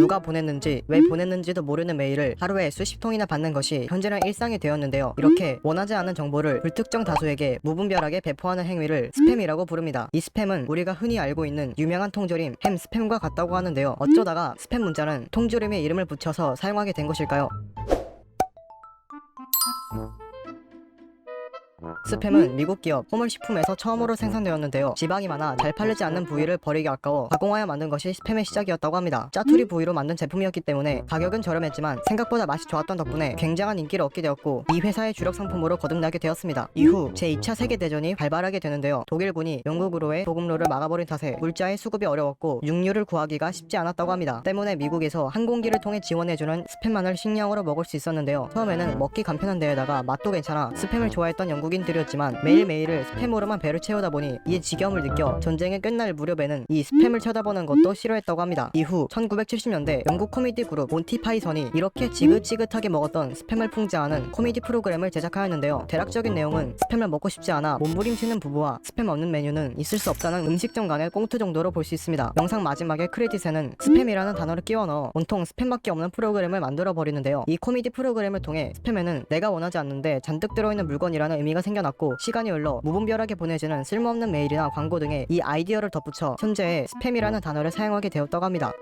누가 보냈는지 왜 보냈는지도 모르는 메일을 하루에 수십 통이나 받는 것이 현재는 일상이 되었는데요. 이렇게 원하지 않은 정보를 불특정 다수에게 무분별하게 배포하는 행위를 스팸이라고 부릅니다. 이 스팸은 우리가 흔히 알고 있는 유명한 통조림 햄 스팸과 같다고 하는데요. 어쩌다가 스팸 문자는 통조림의 이름을 붙여서 사용하게 된 것일까요? 스팸은 미국 기업 호물식품에서 처음으로 생산되었는데요. 지방이 많아 잘 팔리지 않는 부위를 버리기 아까워 가공하여 만든 것이 스팸의 시작이었다고 합니다. 짜투리 부위로 만든 제품이었기 때문에 가격은 저렴했지만 생각보다 맛이 좋았던 덕분에 굉장한 인기를 얻게 되었고 이 회사의 주력 상품으로 거듭나게 되었습니다. 이후 제2차 세계대전이 발발하게 되는데요. 독일군이 영국으로의 보급로를 막아버린 탓에 물자의 수급이 어려웠고 육류를 구하기가 쉽지 않았다고 합니다. 때문에 미국에서 항공기를 통해 지원해주는 스팸만을 식량으로 먹을 수 있었는데요. 처음에는 먹기 간편한 데에다가 맛도 괜찮아 스팸을 좋아했던 영국 인들이었지만 매일매일을 스팸으로만 배를 채우다 보니 이에 지겨움을 느껴 전쟁이 끝날 무렵에는 이 스팸을 쳐다보는 것도 싫어했다고 합니다. 이후 1970년대 영국 코미디 그룹 몬티 파이선이 이렇게 지긋지긋하게 먹었던 스팸을 풍자하는 코미디 프로그램을 제작하였는데요. 대략적인 내용은 스팸을 먹고 싶지 않아 몸부림치는 부부와 스팸 없는 메뉴는 있을 수 없다는 음식점 간의 꽁트 정도로 볼 수 있습니다. 영상 마지막에 크레딧에는 스팸이라는 단어를 끼워 넣어 온통 스팸밖에 없는 프로그램을 만들어 버리는데요. 이 코미디 프로그램을 통해 스팸에는 내가 원하지 않는데 잔뜩 들어있는 물건이라는 의미가 생겨났고 시간이 흘러 무분별하게 보내지는 쓸모없는 메일이나 광고 등의 이 아이디어를 덧붙여 현재의 스팸이라는 단어를 사용하게 되었다고 합니다.